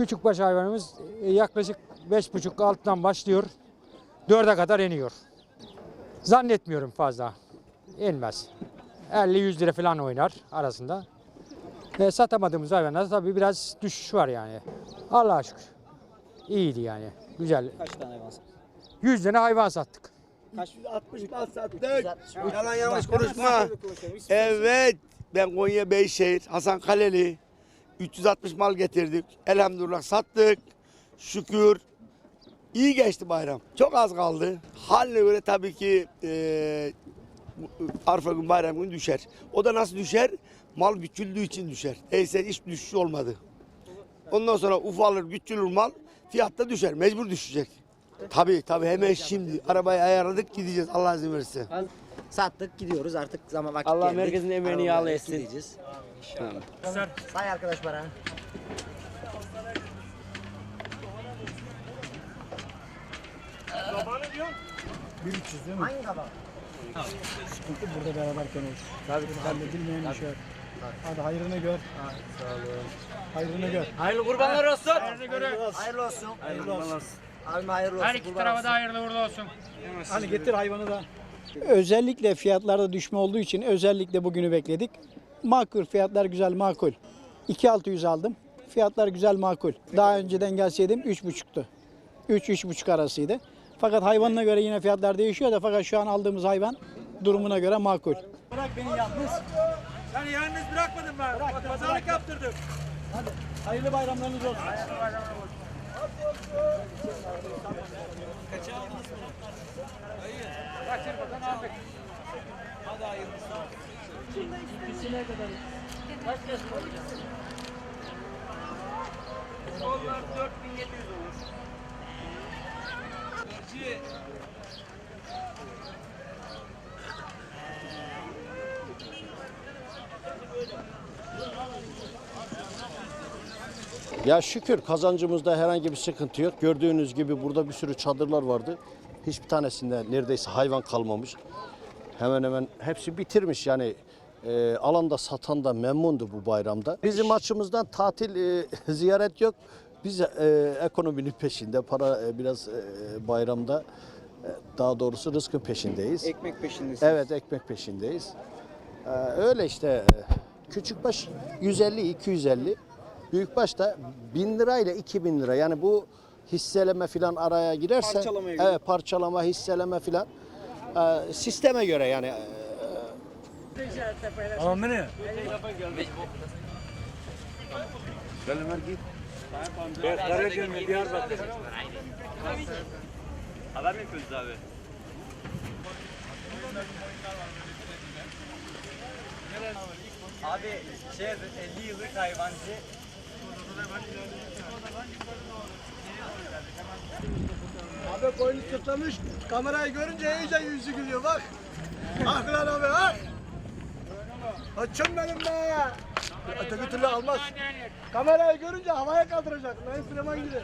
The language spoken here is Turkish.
küçük baş hayvanımız e, yaklaşık 5,5 alttan başlıyor. 4'e kadar iniyor. Zannetmiyorum fazla. İnmez. 50-100 lira falan oynar arasında. E, satamadığımız hayvanlarda tabii biraz düşüş var yani. Allah'a şükür. İyiydi yani. Güzel. Kaç tane hayvan sattın? 100 tane hayvan sattık. Kaç? 60 mal sattık. 360. Yalan yanlış konuşma. Evet. Ben Konya Beyşehir, Hasan Kaleli. 360 mal getirdik. Elhamdülillah sattık. Şükür. İyi geçti bayram. Çok az kaldı. Haline göre tabii ki eee Arfa gün bayram gün düşer. O da nasıl düşer? Mal küçüldüğü için düşer. Neyse hiç düşüş olmadı. Ondan sonra ufalır, küçülür mal. Fiyat da düşer. Mecbur düşecek. Tabii tabii hemen şimdi arabayı ayarladık gideceğiz Allah izin verirse. Sattık gidiyoruz artık zaman vakit Allah geldi. merkezin emeğini yağlı etsin. gideceğiz. Say arkadaş bana. Hangi kaba? Sıkıntı burada beraberken olur. Tabii Halledilmeyen bir şey yok. Hadi hayrını gör. Hayrını gör. Hayırlı kurbanlar olsun. Hayırlı olsun. Hayırlı olsun. Abim hayırlı olsun. Her iki kurban tarafa da hayırlı uğurlu olsun. Hani getir hayvanı da. Özellikle fiyatlarda düşme olduğu için özellikle bugünü bekledik. Makul fiyatlar güzel makul. 2600 aldım. Fiyatlar güzel makul. Daha önceden gelseydim 3,5'tu. 3-3,5 arasıydı. Fakat hayvanına göre yine fiyatlar değişiyor da fakat şu an aldığımız hayvan durumuna göre makul. Bırak beni yalnız. Seni yalnız bırakmadım ben. Bak pazarlık yaptırdım. Hadi hayırlı bayramlarınız olsun. Onlar 4700 olur. Ya şükür kazancımızda herhangi bir sıkıntı yok. Gördüğünüz gibi burada bir sürü çadırlar vardı. Hiçbir tanesinde neredeyse hayvan kalmamış. Hemen hemen hepsi bitirmiş yani. E, alanda satan da memnundu bu bayramda. Bizim açımızdan tatil e, ziyaret yok. Biz e, ekonominin peşinde, para e, biraz e, bayramda e, daha doğrusu rızkın peşindeyiz. Ekmek peşindesin. Evet ekmek peşindeyiz. Ee, öyle işte e, küçükbaş 150 250 büyükbaş da 1000 lira ile 2000 lira yani bu hisseleme filan araya girerse Parçalamaya göre. evet parçalama hisseleme filan e, sisteme göre yani e, Tamam beni. Karagümrük, Diyarbakır. Haber mi yapıyorsunuz abi? Abi şey 50 yıllık hayvancı. Abi boynu tutlamış. Kamerayı görünce iyice yüzü gülüyor bak. Ah lan abi ah. Açım benim be. Öteki türlü almaz. Kamerayı görünce havaya kaldıracak. Ben Süleyman gibi.